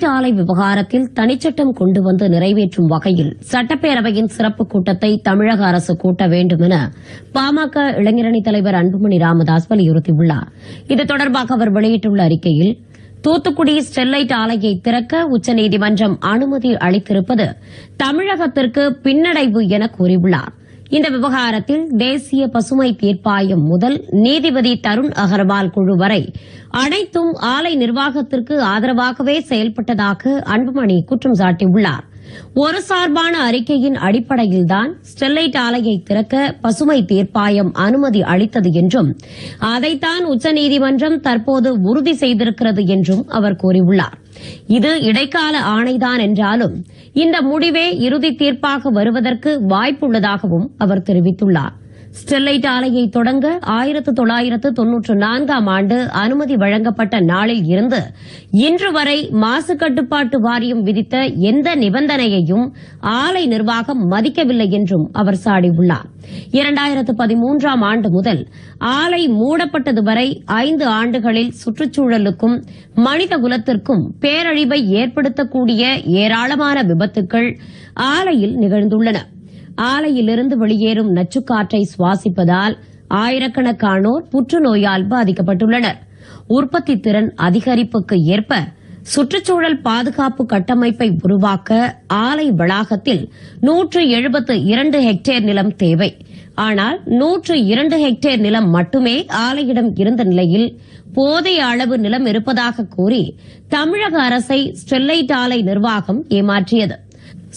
Sterlite ஆலை விவகாரத்தில் தனிச்சட்டம் கொண்டு வந்து நிறைவேற்றும் வகையில் சட்டப்பேரவையின் சிறப்பு கூட்டத்தை தமிழக அரசு கூட்ட வேண்டும் என பாமக இளைஞரணி தலைவர் அன்புமணி ராமதாஸ் வலியுறுத்தியுள்ளார். இது தொடர்பாக அவர் வெளியிட்டுள்ள அறிக்கையில் தூத்துக்குடி ஸ்டெர்லைட் ஆலையை திறக்க உச்சநீதிமன்றம் அனுமதி அளித்திருப்பது தமிழகத்திற்கு பின்னடைவு என கூறியுள்ளார். இந்த விவகாரத்தில் தேசிய பசுமை தீர்ப்பாயம் முதல் நீதிபதி தருண் அகர்வால் குழு வரை அனைத்தும் ஆலை நிர்வாகத்திற்கு ஆதரவாகவே செயல்பட்டதாக அன்புமணி குற்றம் சாட்டியுள்ளார். ஒரு சார்பான அறிக்கையின் அடிப்படையில்தான் ஸ்டெர்லைட் ஆலையை திறக்க பசுமை தீர்ப்பாயம் அனுமதி அளித்தது என்றும் அதைத்தான் உச்சநீதிமன்றம் தற்போது உறுதி செய்திருக்கிறது என்றும் அவர் கூறியுள்ளார். இது இடைக்கால ஆணைதான் என்றாலும் இந்த முடிவே இறுதி தீர்ப்பாக வருவதற்கு வாய்ப்புள்ளதாகவும் அவர் தெரிவித்துள்ளார். ஸ்டெர்லைட் ஆலையை தொடங்க ஆயிரத்து தொள்ளாயிரத்து தொன்னூற்று நான்காம் ஆண்டு அனுமதி வழங்கப்பட்ட நாளில் இருந்து இன்று வரை மாசு கட்டுப்பாட்டு வாரியம் விதித்த எந்த நிபந்தனையையும் ஆலை நிர்வாகம் மதிக்கவில்லை என்றும் அவர் சாடியுள்ளார். இரண்டாயிரத்து பதிமூன்றாம் ஆண்டு முதல் ஆலை மூடப்பட்டது வரை ஐந்து ஆண்டுகளில் சுற்றுச்சூழலுக்கும் மனித குலத்திற்கும் பேரழிவை ஏற்படுத்தக்கூடிய ஏராளமான விபத்துக்கள் ஆலையில் நிகழ்ந்துள்ளன. ஆலையிலிருந்து வெளியேறும் நச்சுக்காற்றை சுவாசிப்பதால் ஆயிரக்கணக்கானோர் புற்றுநோயால் பாதிக்கப்பட்டுள்ளனர். உற்பத்தி திறன் அதிகரிப்புக்கு ஏற்ப சுற்றுச்சூழல் பாதுகாப்பு கட்டமைப்பை உருவாக்க ஆலை வளாகத்தில் நூற்று எழுபத்து இரண்டு ஹெக்டேர் நிலம் தேவை. ஆனால் நூற்று இரண்டு ஹெக்டேர் நிலம் மட்டுமே ஆலையிடம் இருந்த நிலையில் போதை அளவு நிலம் இருப்பதாக கூறி தமிழக அரசை ஸ்டெர்லைட் ஆலை நிர்வாகம் ஏமாற்றியது.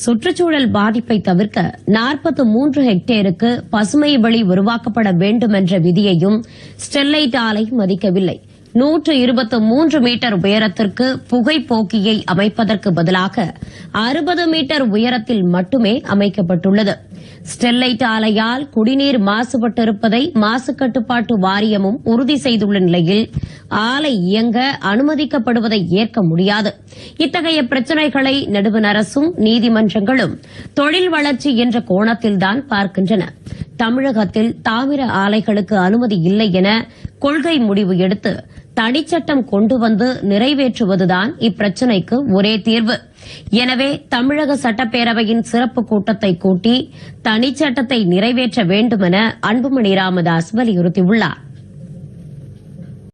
சுற்றுச்சூழல் பாதிப்பை தவிர்க்க நாற்பத்து மூன்று ஹெக்டேருக்கு பசுமை வழி உருவாக்கப்பட வேண்டும் என்ற விதியையும் ஸ்டெர்லைட் ஆலை மதிக்கவில்லை. நூற்று இருபத்து மூன்று மீட்டர் உயரத்திற்கு புகை போக்கியை அமைப்பதற்கு பதிலாக அறுபது மீட்டர் உயரத்தில் மட்டுமே அமைக்கப்பட்டுள்ளது. ஸ்டெர்லைட் ஆலையால் குடிநீர் மாசுபட்டிருப்பதை மாசு கட்டுப்பாட்டு வாரியமும் உறுதி செய்துள்ள நிலையில் ஆலை இயங்க அனுமதிக்கப்படுவதை ஏற்க முடியாது. இத்தகைய பிரச்சினைகளை நடுவண் அரசும் நீதிமன்றங்களும் தொழில் வளர்ச்சி என்ற கோணத்தில்தான் பார்க்கின்றன. தமிழகத்தில் தாமிர ஆலைகளுக்கு அனுமதி இல்லை என கொள்கை முடிவு எடுத்து தனிச்சட்டம் கொண்டு வந்து நிறைவேற்றுவதுதான் இப்பிரச்சினைக்கு ஒரே தீர்வு. எனவே தமிழக சட்டப்பேரவையின் சிறப்பு கூட்டத்தை கூட்டி தனிச்சட்டத்தை நிறைவேற்ற வேண்டுமென அன்புமணி ராமதாஸ் வலியுறுத்தியுள்ளாா்